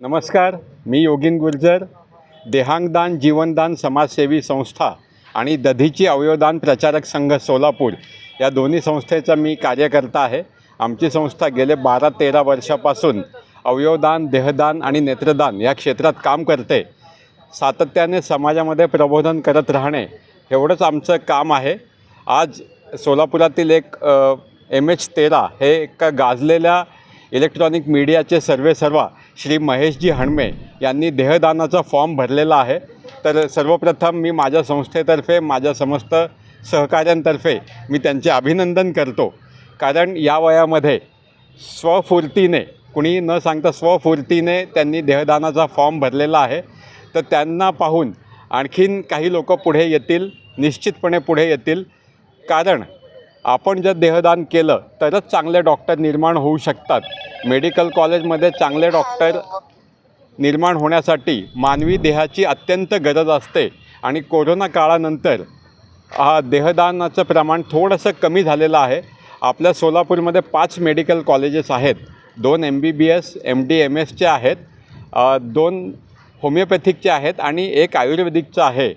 नमस्कार मी योगीन गुर्जर देहांगदान जीवनदान समाजसेवी संस्था आणि दधीची अवयवदान प्रचारक संघ सोलापूर या दोन्ही संस्थेचा मी कार्यकर्ता आहे. आमची संस्था गेले बारा तेरा वर्षापासून अवयवदान देहदान आणि नेत्रदान या क्षेत्रात काम करते. सातत्याने समाजामध्ये प्रबोधन करत राहणे एवढंच आमचं काम आहे. आज सोलापुरातील एक एम एच तेरा हे एका गाजलेल्या इलेक्ट्रॉनिक मीडियाचे सर्वे सर्वा श्री महेशजी हणमे यांनी देहदानाचा फॉर्म भरलेला आहे. तर सर्वप्रथम मी माझ्या संस्थेतर्फे माझ्या समस्त सहकाऱ्यांतर्फे मी त्यांचे अभिनंदन करतो. कारण या वयामध्ये स्वफूर्तीने कुणी न सांगता स्वफूर्तीने त्यांनी देहदानाचा फॉर्म भरलेला आहे. तर त्यांना पाहून आणखीन काही लोक पुढे येतील निश्चितपणे पुढे येतील. कारण आपण जर देहदान केलं तरच चांगले डॉक्टर निर्माण होऊ शकतात. मेडिकल कॉलेजमध्ये चांगले डॉक्टर निर्माण होण्यासाठी मानवी देहाची अत्यंत गरज असते आणि कोरोना काळानंतर हा देहदानाचं प्रमाण थोडंसं कमी झालेलं आहे. आपल्या सोलापूरमध्ये पाच मेडिकल कॉलेजेस आहेत. दोन M B B S M D M एसचे आहेत. दोन होमिओपॅथिकचे आहेत आणि एक आयुर्वेदिकचं आहे.